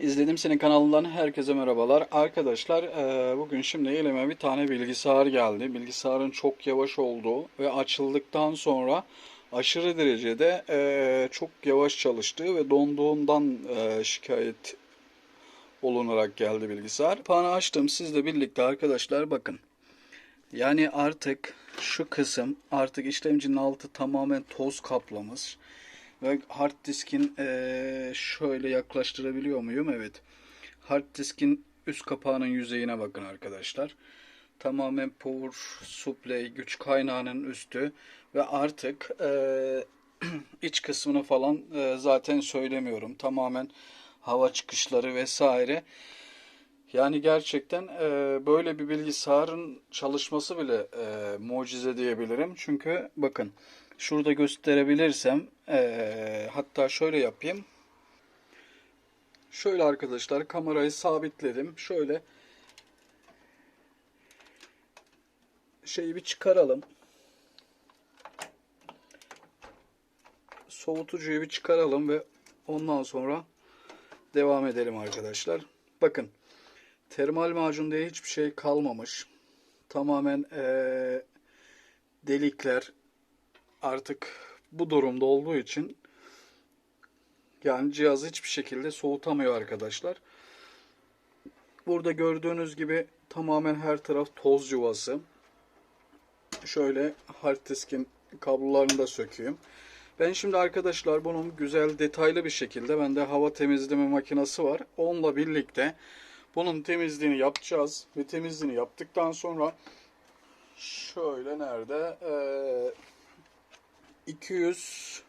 İzledim senin kanalından herkese merhabalar. Arkadaşlar eee, bugün şimdi elime bir tane bilgisayar geldi. Bilgisayarın çok yavaş olduğu ve açıldıktan sonra aşırı derecede eee, çok yavaş çalıştığı ve donduğundan eee, şikayet olunarak geldi bilgisayar. Kapağını açtım sizle birlikte arkadaşlar bakın. Yani artık şu kısım artık işlemcinin altı tamamen toz kaplamış. Ve hard diskin eee, şöyle yaklaştırabiliyor muyum? Evet. Hard diskin üst kapağının yüzeyine bakın arkadaşlar. Tamamen power supply güç kaynağının üstü ve artık eee, iç kısmını falan eee, zaten söylemiyorum. Tamamen hava çıkışları vesaire. Yani gerçekten eee, böyle bir bilgisayarın çalışması bile eee, mucize diyebilirim. Çünkü bakın şurada gösterebilirsem eee, hatta şöyle yapayım. Şöyle arkadaşlar kamerayı sabitledim. Şöyle şeyi bir çıkaralım. Soğutucuyu bir çıkaralım ve ondan sonra devam edelim arkadaşlar. Bakın termal macun diye hiçbir şey kalmamış. Tamamen eee, delikler artık bu durumda olduğu için yani cihazı hiçbir şekilde soğutamıyor arkadaşlar. Burada gördüğünüz gibi tamamen her taraf toz yuvası. Şöyle hard diskin kablolarını da sökeyim. Ben şimdi arkadaşlar bunun güzel detaylı bir şekilde bende hava temizleme makinesi var. Onunla birlikte bunun temizliğini yapacağız. Ve temizliğini yaptıktan sonra şöyle nerede? Ee, 240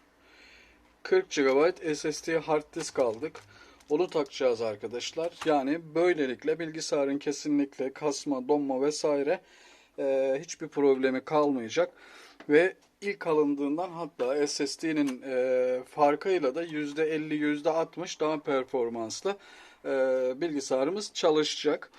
GB SSD hard disk aldık. Onu takacağız arkadaşlar. Yani böylelikle bilgisayarın kesinlikle kasma, donma vesaire e, hiçbir problemi kalmayacak. Ve ilk alındığından hatta SSD'nin e, farkıyla da %50 %60 daha performanslı e, bilgisayarımız çalışacak.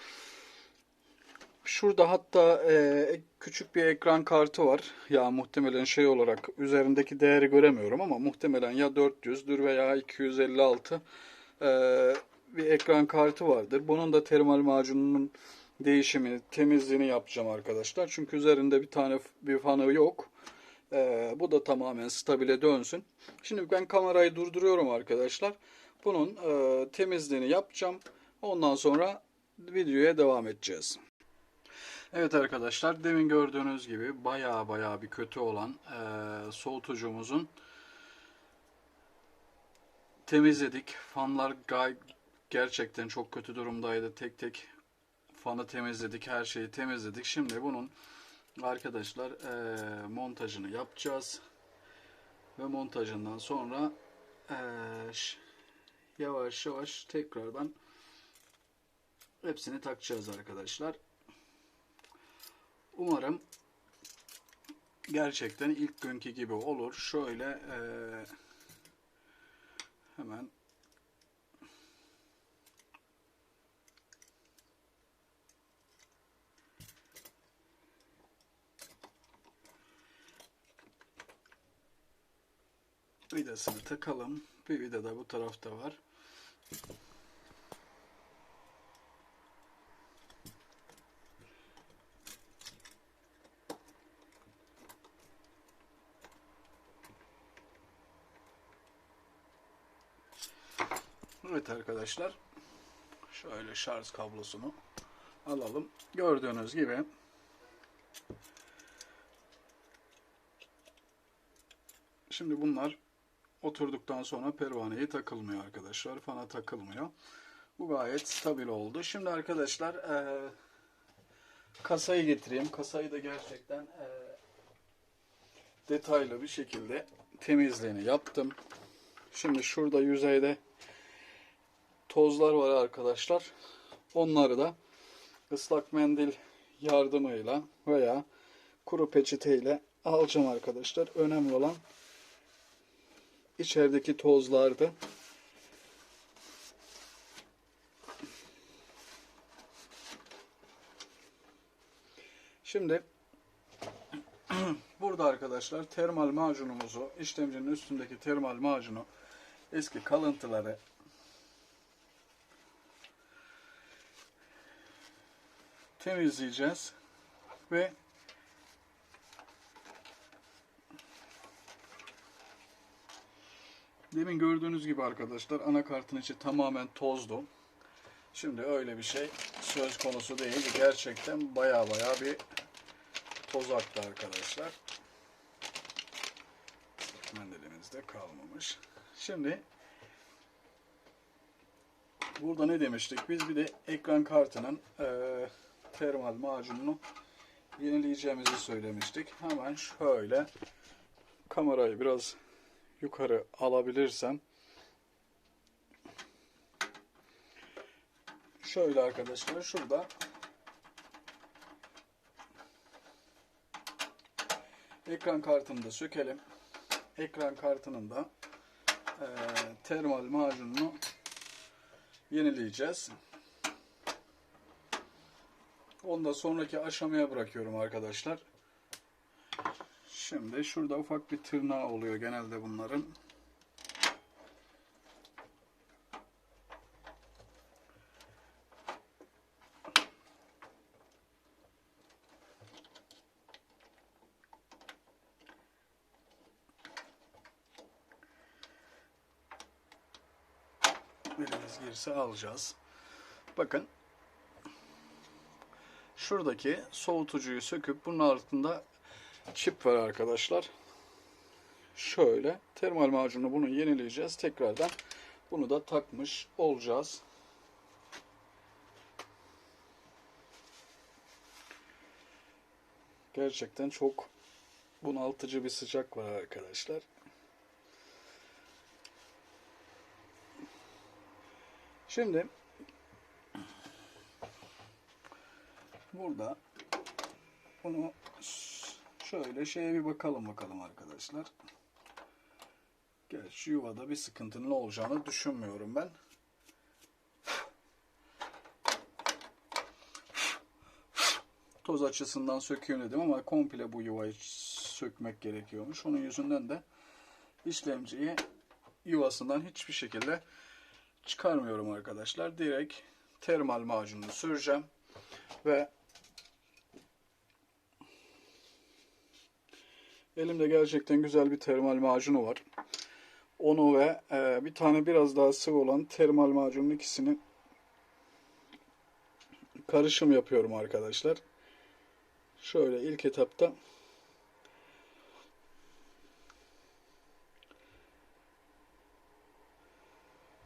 Şurada hatta e, küçük bir ekran kartı var. Ya muhtemelen şey olarak üzerindeki değeri göremiyorum ama muhtemelen ya 400'dür veya 256 e, bir ekran kartı vardır. Bunun da termal macununun değişimi, temizliğini yapacağım arkadaşlar. Çünkü üzerinde bir tane bir fanı yok. E, bu da tamamen stabile dönsün. Şimdi ben kamerayı durduruyorum arkadaşlar. Bunun e, temizliğini yapacağım. Ondan sonra videoya devam edeceğiz. Evet arkadaşlar demin gördüğünüz gibi baya baya bir kötü olan e, soğutucumuzun temizledik. Fanlar gerçekten çok kötü durumdaydı. Tek tek fanı temizledik. Her şeyi temizledik. Şimdi bunun arkadaşlar e, montajını yapacağız. Ve montajından sonra e, yavaş yavaş tekrardan hepsini takacağız arkadaşlar. Umarım gerçekten ilk günkü gibi olur. Şöyle eee, hemen vidasını takalım. Bir vida da bu tarafta var. Evet arkadaşlar. Şöyle şarj kablosunu alalım. Gördüğünüz gibi Şimdi bunlar oturduktan sonra pervaneye takılmıyor arkadaşlar. Fana takılmıyor. Bu gayet stabil oldu. Şimdi arkadaşlar eee, kasayı getireyim. Kasayı da gerçekten eee, detaylı bir şekilde temizliğini yaptım. Şimdi şurada yüzeyde tozlar var arkadaşlar. Onları da ıslak mendil yardımıyla veya kuru peçeteyle alacağım arkadaşlar. Önemli olan içerideki tozlardı. Şimdi burada arkadaşlar termal macunumuzu, işlemcinin üstündeki termal macunu eski kalıntıları temizleyeceğiz ve demin gördüğünüz gibi arkadaşlar anakartın içi tamamen tozdu. Şimdi öyle bir şey söz konusu değil. Gerçekten baya baya bir toz aktı arkadaşlar. Mendelimizde kalmamış. Şimdi burada ne demiştik? Biz bir de ekran kartının eee termal macununu yenileyeceğimizi söylemiştik. Hemen şöyle kamerayı biraz yukarı alabilirsem şöyle arkadaşlar şurada ekran kartını da sökelim. Ekran kartının da eee, termal macununu yenileyeceğiz. Onu da sonraki aşamaya bırakıyorum arkadaşlar. Şimdi şurada ufak bir tırnağı oluyor genelde bunların. Elimiz girse alacağız. Bakın şuradaki soğutucuyu söküp bunun altında çip var arkadaşlar. Şöyle termal macunu bunu yenileyeceğiz. Tekrardan bunu da takmış olacağız. Gerçekten çok bunaltıcı bir sıcak var arkadaşlar. Şimdi burada bunu şöyle şeye bir bakalım bakalım arkadaşlar. Gerçi yuvada bir sıkıntının olacağını düşünmüyorum ben. Toz açısından sökeyim dedim ama komple bu yuvayı sökmek gerekiyormuş. Onun yüzünden de işlemciyi yuvasından hiçbir şekilde çıkarmıyorum arkadaşlar. Direkt termal macununu süreceğim ve elimde gerçekten güzel bir termal macunu var. Onu ve e, bir tane biraz daha sıvı olan termal macunun ikisini karışım yapıyorum arkadaşlar. Şöyle ilk etapta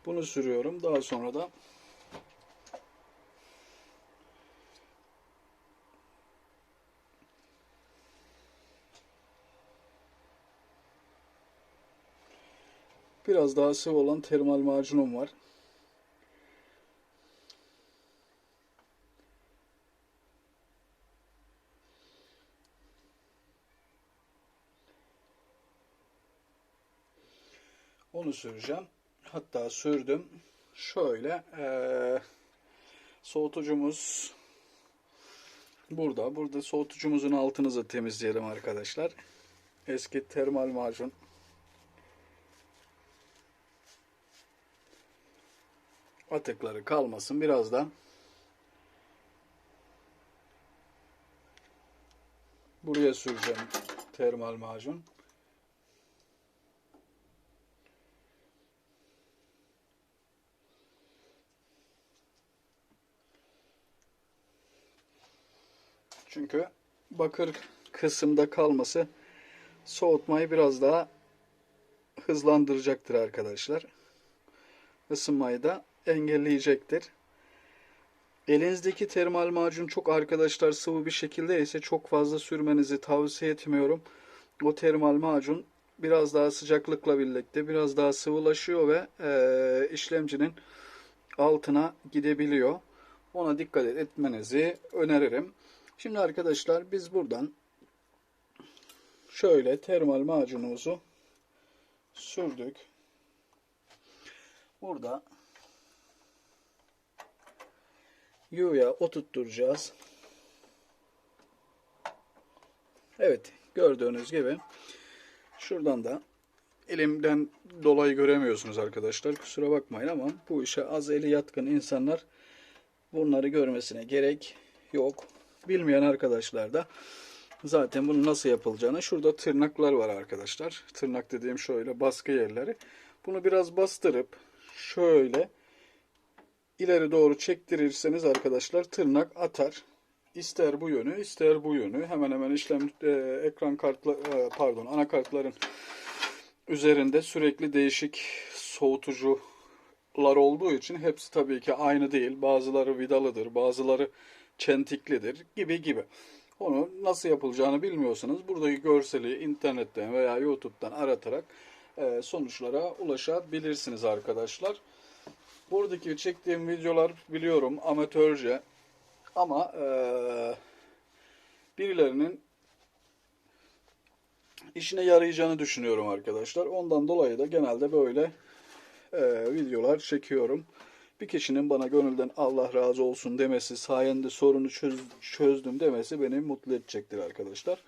bunu sürüyorum. Daha sonra da biraz daha sıvı olan termal macunum var. Onu süreceğim. Hatta sürdüm. Şöyle eee, soğutucumuz burada. Burada soğutucumuzun altını da temizleyelim arkadaşlar. Eski termal macun. Atıkları kalmasın. Biraz da buraya süreceğim termal macun. Çünkü bakır kısımda kalması soğutmayı biraz daha hızlandıracaktır arkadaşlar. Isınmayı da engelleyecektir. Elinizdeki termal macun çok arkadaşlar sıvı bir şekilde ise çok fazla sürmenizi tavsiye etmiyorum. O termal macun biraz daha sıcaklıkla birlikte biraz daha sıvılaşıyor ve e, işlemcinin altına gidebiliyor. Ona dikkat etmenizi öneririm. Şimdi arkadaşlar biz buradan şöyle termal macunumuzu sürdük. Burada yuvaya oturtturacağız. Evet gördüğünüz gibi şuradan da elimden dolayı göremiyorsunuz arkadaşlar. Kusura bakmayın ama bu işe az eli yatkın insanlar bunları görmesine gerek yok. Bilmeyen arkadaşlar da zaten bunun nasıl yapılacağını şurada tırnaklar var arkadaşlar. Tırnak dediğim şöyle baskı yerleri. Bunu biraz bastırıp şöyle ileri doğru çektirirseniz arkadaşlar tırnak atar. İster bu yönü, ister bu yönü. Hemen hemen işlem e, ekran kartla e, pardon anakartların üzerinde sürekli değişik soğutucular olduğu için hepsi tabii ki aynı değil. Bazıları vidalıdır, bazıları çentiklidir gibi gibi. Onu nasıl yapılacağını bilmiyorsanız buradaki görseli internetten veya YouTube'dan aratarak e, sonuçlara ulaşabilirsiniz arkadaşlar. Buradaki çektiğim videolar biliyorum amatörce ama e, birilerinin işine yarayacağını düşünüyorum arkadaşlar. Ondan dolayı da genelde böyle e, videolar çekiyorum. Bir kişinin bana gönülden Allah razı olsun demesi, sayende sorunu çöz, çözdüm demesi beni mutlu edecektir arkadaşlar.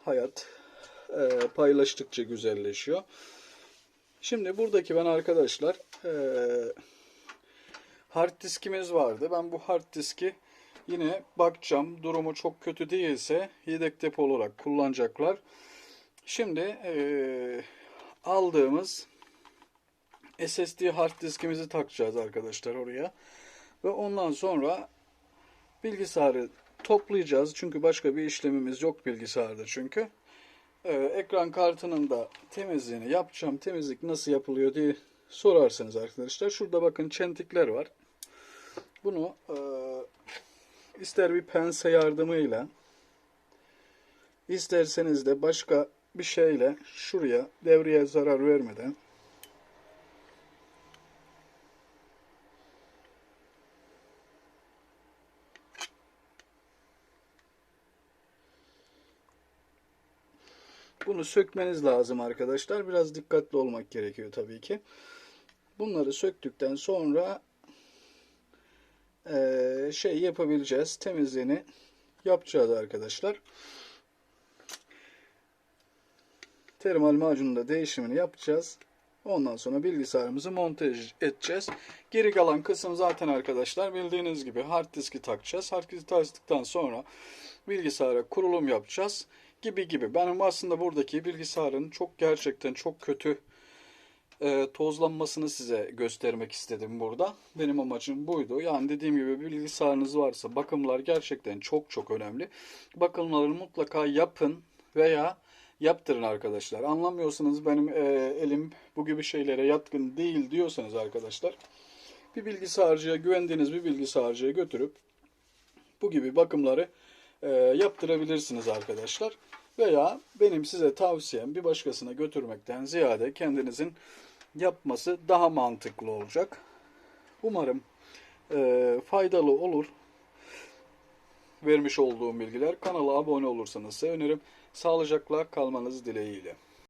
Hayat e, paylaştıkça güzelleşiyor. Şimdi buradaki ben arkadaşlar e, hard diskimiz vardı. Ben bu hard diski yine bakacağım. Durumu çok kötü değilse yedek depo olarak kullanacaklar. Şimdi e, aldığımız SSD hard diskimizi takacağız arkadaşlar oraya. Ve ondan sonra bilgisayarı toplayacağız. Çünkü başka bir işlemimiz yok bilgisayarda çünkü. Ee, ekran kartının da temizliğini yapacağım. Temizlik nasıl yapılıyor diye sorarsınız arkadaşlar. Şurada bakın çentikler var. Bunu e, ister bir pense yardımıyla isterseniz de başka bir şeyle şuraya devreye zarar vermeden Bunu sökmeniz lazım arkadaşlar. Biraz dikkatli olmak gerekiyor tabii ki. Bunları söktükten sonra eee, şey yapabileceğiz. Temizliğini yapacağız arkadaşlar. Termal macunun da değişimini yapacağız. Ondan sonra bilgisayarımızı montaj edeceğiz. Geri kalan kısım zaten arkadaşlar bildiğiniz gibi hard diski takacağız. Hard diski taktıktan sonra bilgisayara kurulum yapacağız gibi gibi. Benim aslında buradaki bilgisayarın çok gerçekten çok kötü e, tozlanmasını size göstermek istedim burada. Benim amacım buydu. Yani dediğim gibi bilgisayarınız varsa bakımlar gerçekten çok çok önemli. Bakımları mutlaka yapın veya yaptırın arkadaşlar. Anlamıyorsanız benim e, elim bu gibi şeylere yatkın değil diyorsanız arkadaşlar bir bilgisayarcıya güvendiğiniz bir bilgisayarcıya götürüp bu gibi bakımları e, yaptırabilirsiniz arkadaşlar. Veya benim size tavsiyem bir başkasına götürmekten ziyade kendinizin yapması daha mantıklı olacak. Umarım e, faydalı olur vermiş olduğum bilgiler. Kanala abone olursanız sevinirim. Sağlıcakla kalmanız dileğiyle.